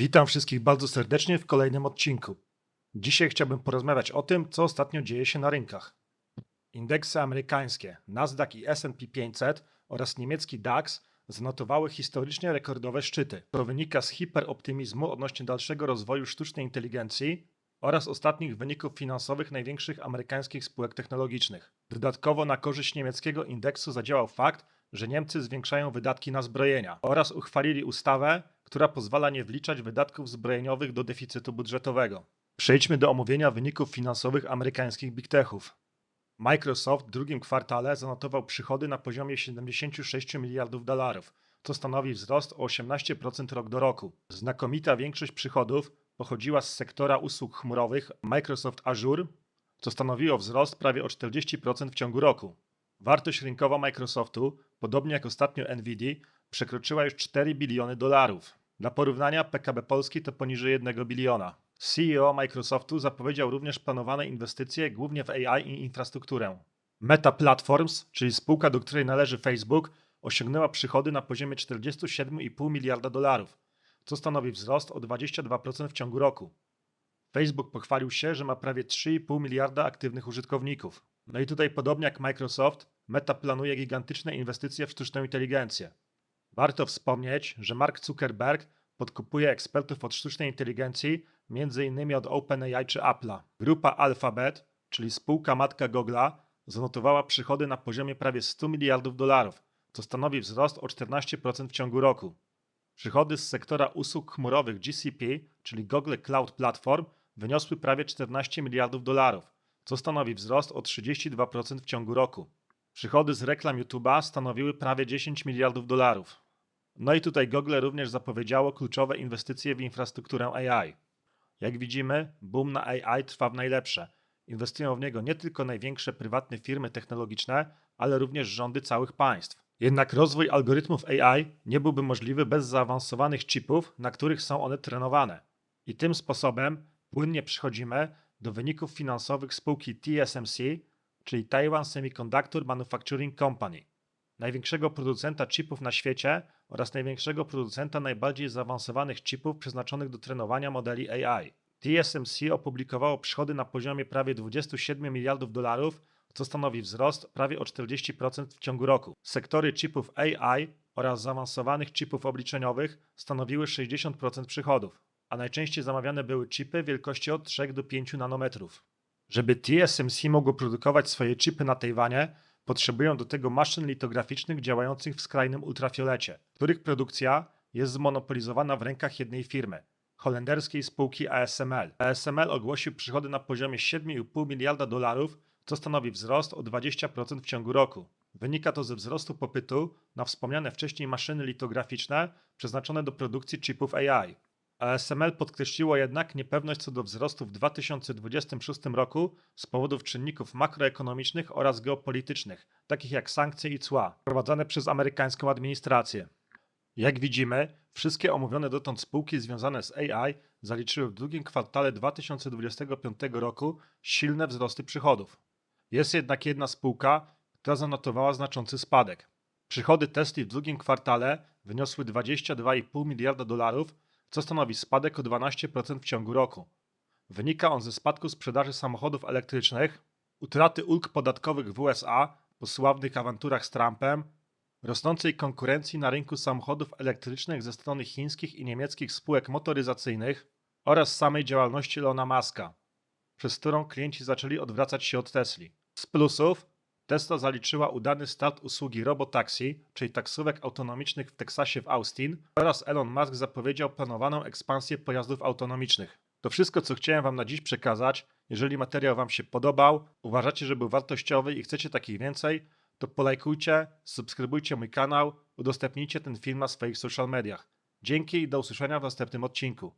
Witam wszystkich bardzo serdecznie w kolejnym odcinku. Dzisiaj chciałbym porozmawiać o tym, co ostatnio dzieje się na rynkach. Indeksy amerykańskie Nasdaq i S&P 500 oraz niemiecki DAX zanotowały historycznie rekordowe szczyty. To wynika z hiperoptymizmu odnośnie dalszego rozwoju sztucznej inteligencji oraz ostatnich wyników finansowych największych amerykańskich spółek technologicznych. Dodatkowo na korzyść niemieckiego indeksu zadziałał fakt, że Niemcy zwiększają wydatki na zbrojenia oraz uchwalili ustawę, która pozwala nie wliczać wydatków zbrojeniowych do deficytu budżetowego. Przejdźmy do omówienia wyników finansowych amerykańskich big techów. Microsoft w drugim kwartale zanotował przychody na poziomie 76 miliardów dolarów, co stanowi wzrost o 18% rok do roku. Znakomita większość przychodów pochodziła z sektora usług chmurowych Microsoft Azure, co stanowiło wzrost prawie o 40% w ciągu roku. Wartość rynkowa Microsoftu, podobnie jak ostatnio Nvidia, przekroczyła już 4 biliony dolarów. Dla porównania PKB Polski to poniżej 1 biliona. CEO Microsoftu zapowiedział również planowane inwestycje głównie w AI i infrastrukturę. Meta Platforms, czyli spółka, do której należy Facebook, osiągnęła przychody na poziomie 47,5 miliarda dolarów, co stanowi wzrost o 22% w ciągu roku. Facebook pochwalił się, że ma prawie 3,5 miliarda aktywnych użytkowników. No i tutaj, podobnie jak Microsoft, Meta planuje gigantyczne inwestycje w sztuczną inteligencję. Warto wspomnieć, że Mark Zuckerberg podkupuje ekspertów od sztucznej inteligencji, m.in. od OpenAI czy Apple'a. Grupa Alphabet, czyli spółka matka Google'a, zanotowała przychody na poziomie prawie 100 miliardów dolarów, co stanowi wzrost o 14% w ciągu roku. Przychody z sektora usług chmurowych GCP, czyli Google Cloud Platform, wyniosły prawie 14 miliardów dolarów, co stanowi wzrost o 32% w ciągu roku. Przychody z reklam YouTube'a stanowiły prawie 10 miliardów dolarów. No i tutaj Google również zapowiedziało kluczowe inwestycje w infrastrukturę AI. Jak widzimy, boom na AI trwa w najlepsze. Inwestują w niego nie tylko największe prywatne firmy technologiczne, ale również rządy całych państw. Jednak rozwój algorytmów AI nie byłby możliwy bez zaawansowanych chipów, na których są one trenowane. I tym sposobem płynnie przechodzimy do wyników finansowych spółki TSMC, czyli Taiwan Semiconductor Manufacturing Company, największego producenta chipów na świecie oraz największego producenta najbardziej zaawansowanych chipów przeznaczonych do trenowania modeli AI. TSMC opublikowało przychody na poziomie prawie 27 miliardów dolarów, co stanowi wzrost prawie o 40% w ciągu roku. Sektory chipów AI oraz zaawansowanych chipów obliczeniowych stanowiły 60% przychodów, a najczęściej zamawiane były chipy wielkości od 3 do 5 nanometrów. Żeby TSMC mogło produkować swoje chipy na Tajwanie, potrzebują do tego maszyn litograficznych działających w skrajnym ultrafiolecie, których produkcja jest zmonopolizowana w rękach jednej firmy holenderskiej spółki ASML. ASML ogłosił przychody na poziomie 7,5 miliarda dolarów, co stanowi wzrost o 20% w ciągu roku. Wynika to ze wzrostu popytu na wspomniane wcześniej maszyny litograficzne przeznaczone do produkcji chipów AI. ASML podkreśliło jednak niepewność co do wzrostu w 2026 roku z powodów czynników makroekonomicznych oraz geopolitycznych, takich jak sankcje i cła, wprowadzane przez amerykańską administrację. Jak widzimy, wszystkie omówione dotąd spółki związane z AI zaliczyły w drugim kwartale 2025 roku silne wzrosty przychodów. Jest jednak jedna spółka, która zanotowała znaczący spadek. Przychody Tesla w drugim kwartale wyniosły 22,5 miliarda dolarów, co stanowi spadek o 12% w ciągu roku. Wynika on ze spadku sprzedaży samochodów elektrycznych, utraty ulg podatkowych w USA po sławnych awanturach z Trumpem, rosnącej konkurencji na rynku samochodów elektrycznych ze strony chińskich i niemieckich spółek motoryzacyjnych oraz samej działalności Elona Muska, przez którą klienci zaczęli odwracać się od Tesli. Z plusów Tesla zaliczyła udany start usługi robotaxi, czyli taksówek autonomicznych w Teksasie w Austin oraz Elon Musk zapowiedział planowaną ekspansję pojazdów autonomicznych. To wszystko, co chciałem Wam na dziś przekazać. Jeżeli materiał Wam się podobał, uważacie, że był wartościowy i chcecie takich więcej, to polajkujcie, subskrybujcie mój kanał, udostępnijcie ten film na swoich social mediach. Dzięki i do usłyszenia w następnym odcinku.